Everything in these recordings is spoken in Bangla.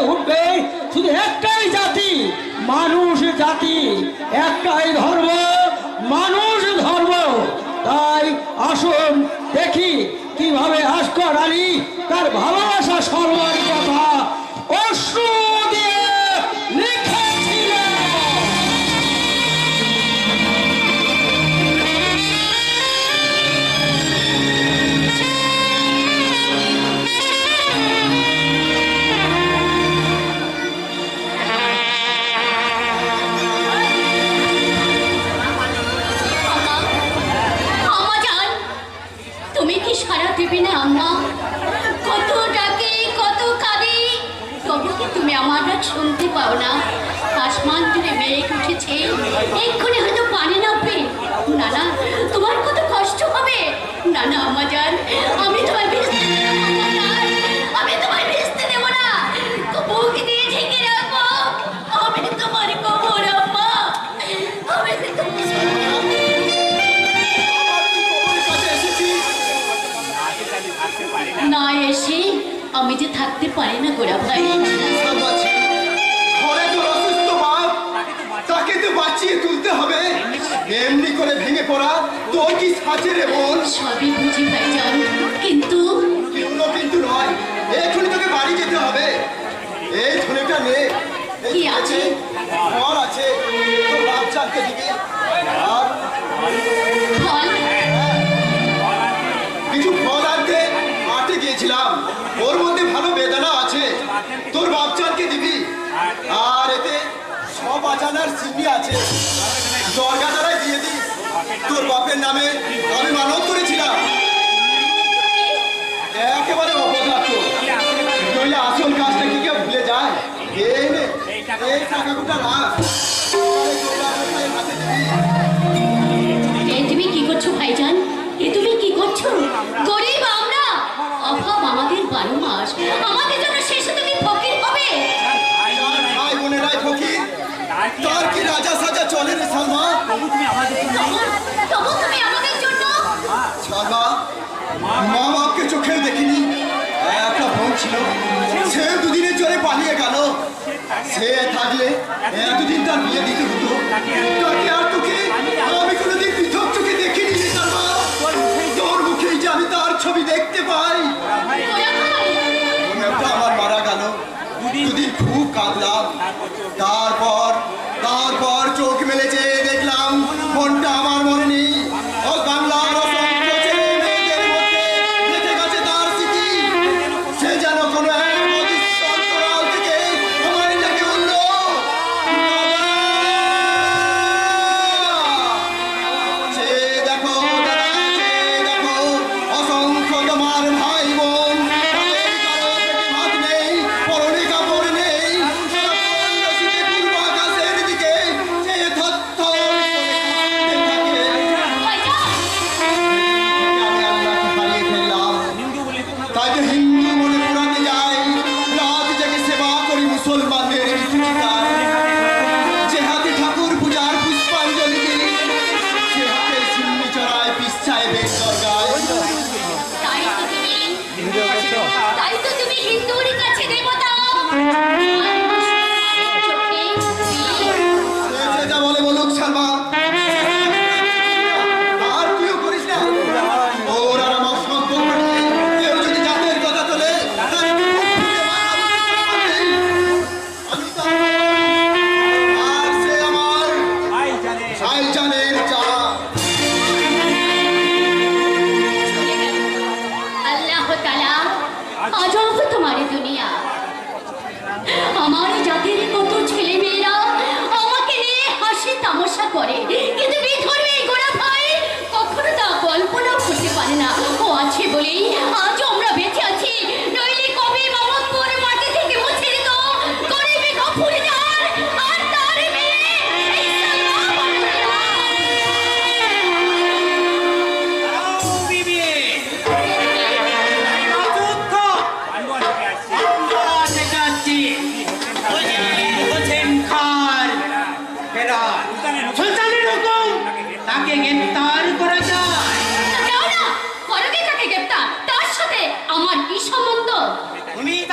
জেগে উঠবে, শুধু একটাই জাতি, মানুষ জাতি, একটাই ধর্ম, মানুষ ধর্ম। তাই আসুন দেখি কীভাবে আসকর আলী তার ভালোবাসা সর্বার কথা না না আম্মা জান আমি তোমায় ভিজতে। আমি তোমায় ভিজতে দেব না। বুক দিয়ে ঢেকে রাখব আমি তোমার কবর আম্মা আমি না এসে আমি যে থাকতে পারি না গোড়া ভাই। তাকে তো বাঁচিয়ে তুলতে হবে। এমনি করে ভেঙে পড়া তোর কি সাজে রে বোন? সবই তোর বাপের নামে আমি মানত করেছিলাম। একেবারে নইলে আসল কাজটা কি কেউ ভুলে যায়? তুমি কি করছ তুমি কি করছ? আমাদের বারো মাস। আমাদের জন্য শেষে তুমি ফকির হবে। তার কি রাজা সাজা চলে রে সালমা? তবু তবু তুমি আমাদের জন্য সালমা, মা বাপকে চোখেও দেখিনি। একটা বোন ছিল। সে দুদিনের জন্য পালিয়ে গেল। সে থাকলে এতদিন তার বিয়ে দিতে হতো। তাকে আর তোকে আমি কোনোদিন পৃথক চোখে দেখিনি তোর মুখেই যে আমি তার ছবি দেখতে পাই। আমার মারা গেল। দুদিন খুব কাঁদলাম। তারপর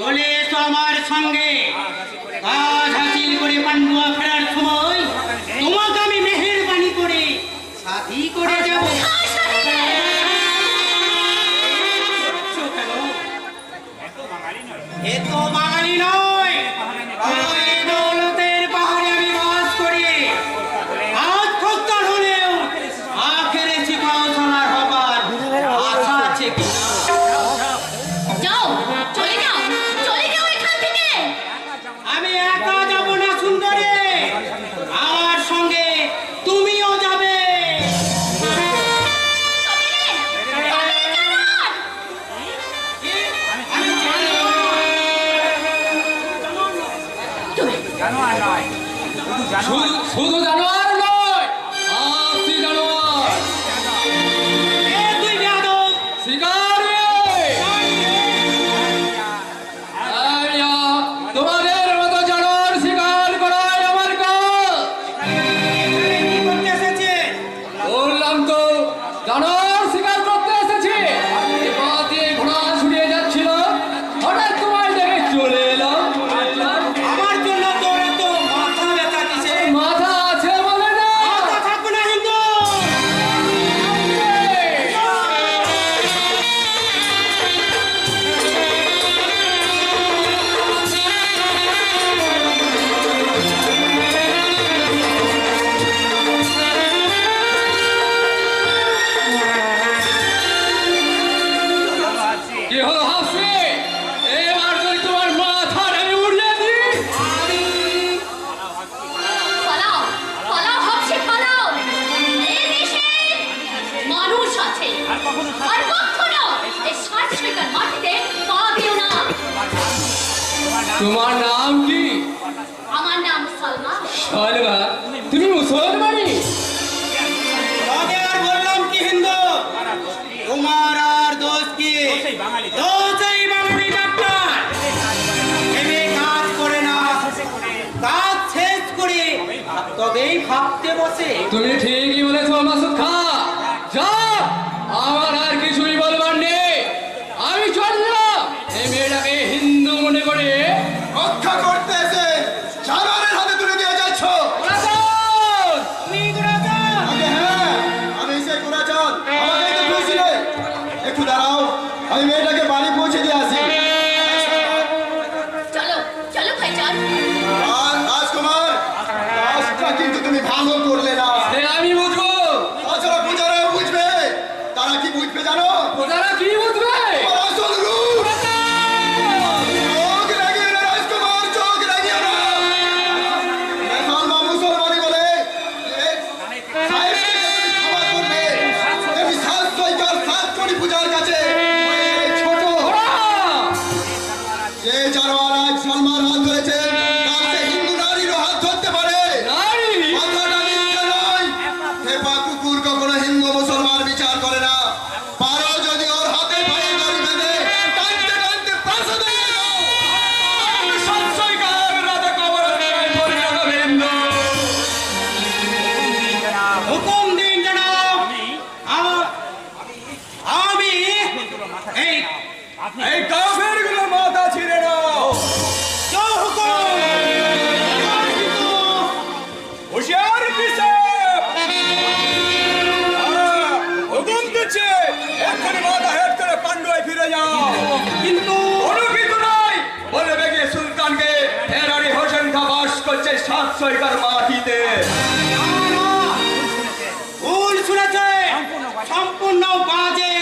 চলে এসো আমার সঙ্গে। কাজ হাসিল করে পান্ডুয়া ফেরার সময় তোমাকে আমি মেহেরবানি করে সাথী করে যাব। এ তো বাঙালি নয়। শুধু জানোয়ার? তোমার নাম কি? আমার নাম সালমা। সালমা? তুমি মুসলমানি? আগে আর বললাম কি হিন্দু? তোমার আর দোষ কি? দোষ বাঙালি ডাক্তার কাজ করে না। কাজ শেষ করে। তবেই ভাবতে বসে। তুমি ঠিকই বলেছ সাতশো একর মাটিতে। ভুল শুনেছে। সম্পূর্ণ বাজে।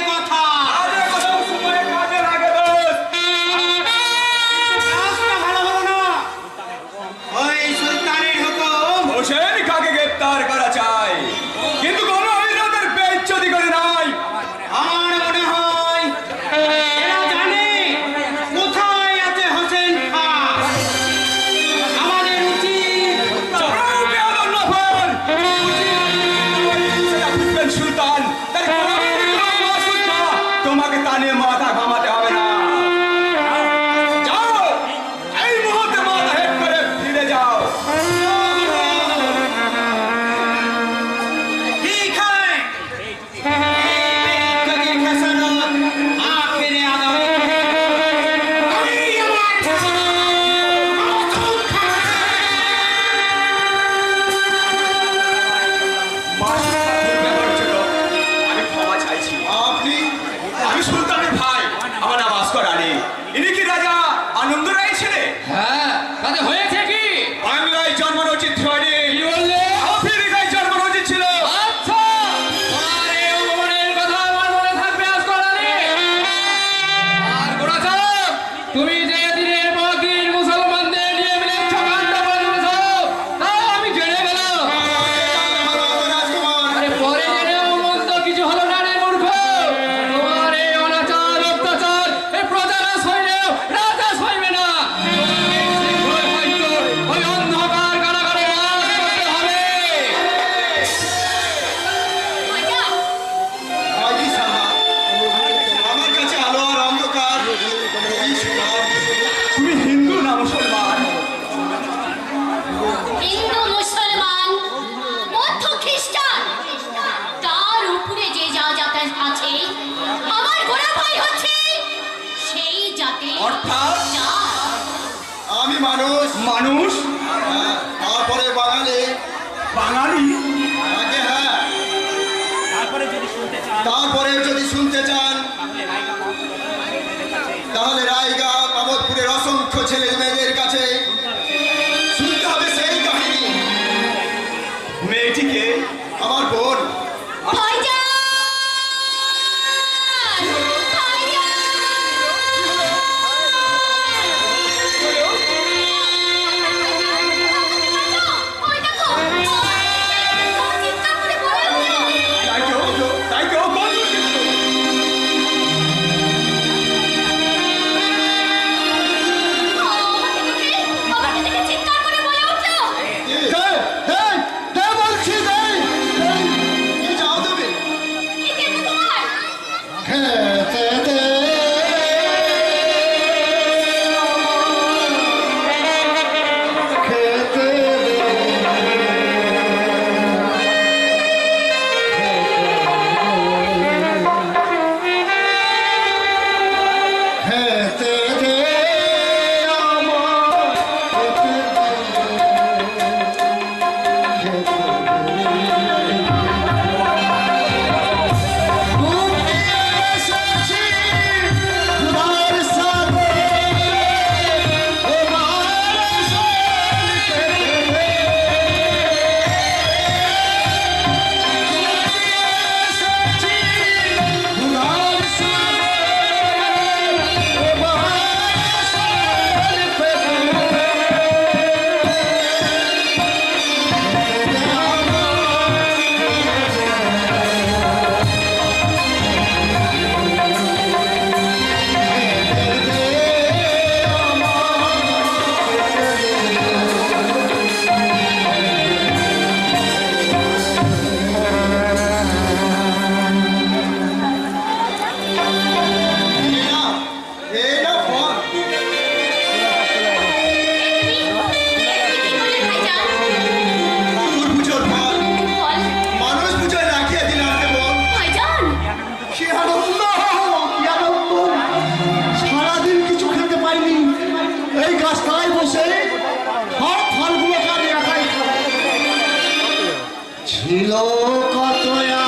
আমার গোড়া ভাই হচ্ছে সেই জাতি অর্থাৎ আমি মানুষ। মানুষ? হ্যাঁ, তারপরে বাঙালি। বাঙালি? কত